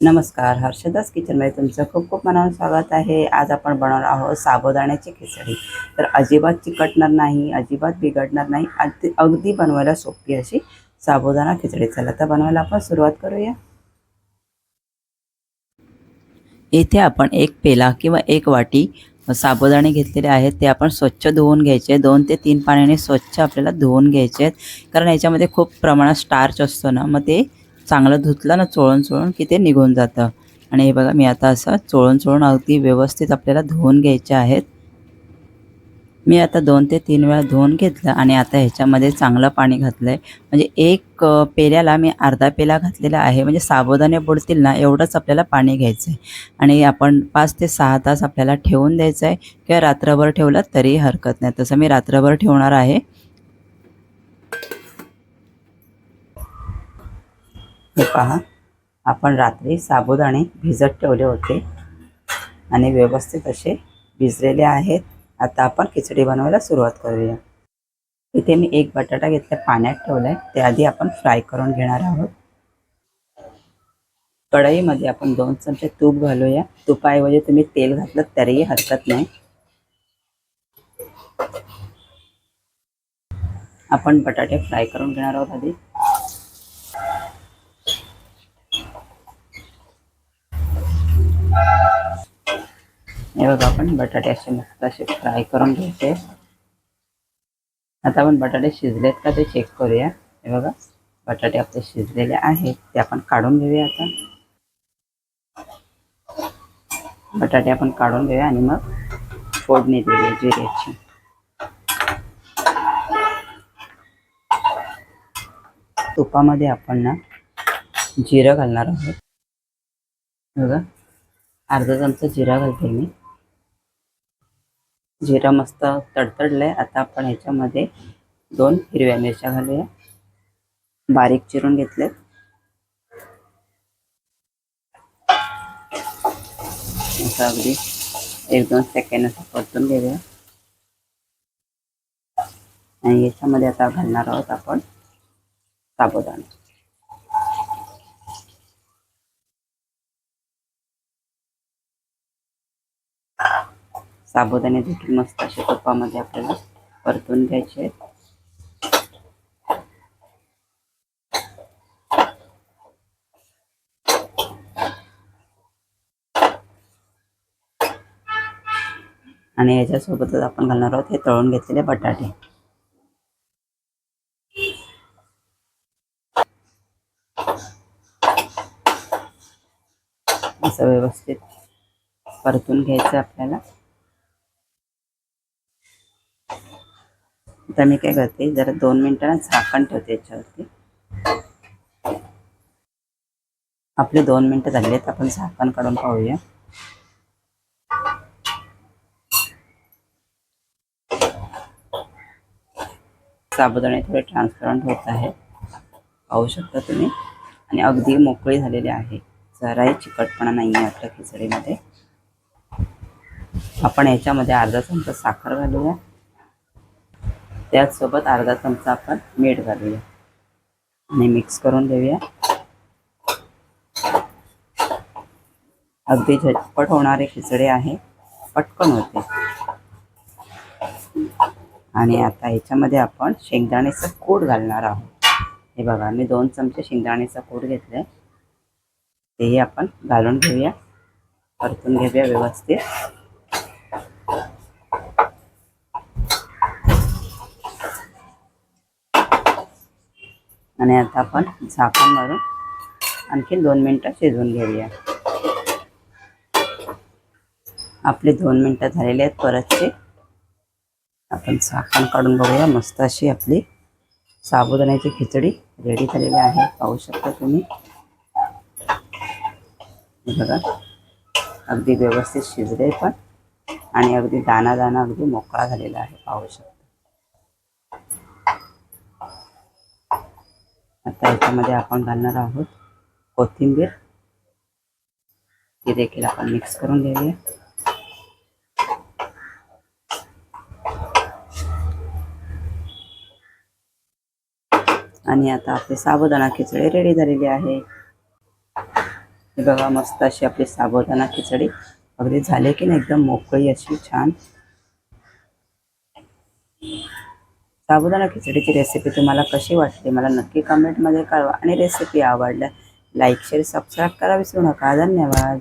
नमस्कार हर्षदास किचनमध्ये तुमचं खूप खूप मनावर स्वागत आहे. आज आपण बनवणार आहोत साबुदाण्याची खिचडी. तर अजिबात चिकटणार नाही अजिबात बिघडणार नाही अगदी अगदी बनवायला सोपी अशी साबुदाणा खिचडी. चला तर बनवायला आपण सुरुवात करूया. येथे आपण एक पेला किंवा एक वाटी साबुदाणे घेतलेले आहेत. ते आपण स्वच्छ धुवून घ्यायचे. दोन ते तीन पाण्याने स्वच्छ आपल्याला धुवून घ्यायचे आहेत. कारण याच्यामध्ये खूप प्रमाणात स्टार्च असतो ना मग ते चांगलं धुतलं ना चोळून चोळून की ते निघून जातं. आणि हे बघा मी आता असं चोळून चोळून अगदी व्यवस्थित आपल्याला धुवून घ्यायचे आहेत. मी आता दोन ते तीन वेळा धुवून घेतलं आणि आता ह्याच्यामध्ये चांगलं पाणी घातलं आहे म्हणजे एक पेल्याला मी अर्धा पेला घातलेला आहे. म्हणजे साबुदाणे बुडतील ना एवढंच आपल्याला पाणी घ्यायचं आहे आणि आपण पाच ते सहा तास आपल्याला ठेवून द्यायचं आहे किंवा रात्रभर ठेवलं तरी हरकत नाही. तसं मी रात्रभर ठेवणार आहे. हे पहा. आपण रात्री साबुदाणे भिजत ठेवले होते. आणि व्यवस्थित असे भिजलेले आहेत. आता आपण खिचडी बनवायला सुरुवात करूया. इथे मी एक बटाटा घेतला पाण्यात ठेवलाय. ते आधी आपण फ्राय करून घेणार आहोत. कढईमध्ये आपण दोन चमचे तूप घालूया. तुपाऐवजी तुम्ही तेल घातलं तरीही हरकत नाही. आपण बटाटे फ्राय करून घेणार आहोत आधी. हे बघा आपण. बटाटे असे मस्त असे फ्राय करून घ्यायचे. आता आपण बटाटे शिजलेत का ते चेक करूया. हे बघा बटाटे आपले शिजलेले आहेत ते आपण काढून घेऊया आता. बटाटे आपण काढून घेऊया आणि मग फोडणी देऊया जिऱ्याची. तुपामध्ये आपण ना जिरं घालणार आहोत. बघा अर्धा चमचा जिरा घालते मी. जिरा मस्त तडतडलंय. आता आपण ह्याच्यामध्ये दोन हिरव्या मिरच्या घालूया. बारीक चिरून घेतलेत. असं अगदी एक दोन सेकंड असं परतून घेऊया. आणि याच्यामध्ये आता घालणार आहोत आपण साबुदाणा. साबुदाणे देखील मस्त असे तुपामध्ये आपल्याला परतून घ्यायचे आहेत. आणि याच्यासोबतच आपण घालणार आहोत हे तळून घेतलेले बटाटे. असं व्यवस्थित परतून घ्यायचं आपल्याला. आता मी काय करते जरा दोन मिनिटांना झाकण ठेवते याच्यावरती. आपले दोन मिनिटं झाले आहेत आपण झाकण काढून पाहूया. साबुदाणे थोडे ट्रान्सपरंट होत आहे पाहू शकता तुम्ही. आणि अगदी मोकळी झालेली आहे. जराही चिकटपणा नाही आहे आपल्या खिचडीमध्ये. आपण याच्यामध्ये अर्धा चमचा साखर घालूया. त्याचसोबत अर्धा चमचा आपण मीठ घालूया. आणि मिक्स करून देऊया अगदी झटपट होणारे खिचडे आहे. पटकन होते. आणि आता ह्याच्यामध्ये आपण शेंगदाण्याचं कूट घालणार आहोत. हे बघा मी दोन चमचे शेंगदाण्याचा कूट घेतलंय. तेही आपण घालून घेऊया. परतून घेऊया व्यवस्थित. आणि आता आपण झाकण मारून आणखी दोन मिनटं शिजवून घेऊया. आपले दोन मिनटं झालेले आहेत परतचे. आपण झाकण काढून बघूया. मस्त अशी आपली साबुदाण्याची खिचडी रेडी झालेली आहे. पाहू शकता तुम्ही. बघा. अगदी व्यवस्थित शिजले पण. आणि अगदी दाना दाना अगदी मोकळा झालेला आहे. पाहू शकता. आता याच्यामध्ये आपण घालणार आहोत कोथिंबीर. ती देखील आपण मिक्स करून घेऊया. आणि आता आपली साबुदाणा खिचडी रेडी झालेली आहे. हे बघा मस्त अशी आपली साबुदाणा खिचडी. अगदी झाली की नाही एकदम मोकळी अशी छान. साबुदाणा खिचडीची रेसिपी तुम्हाला कशी वाटली? मला नक्की कमेंटमध्ये कळवा आणि रेसिपी आवडल्या लाईक शेअर सबस्क्राईब करा विसरू नका. धन्यवाद.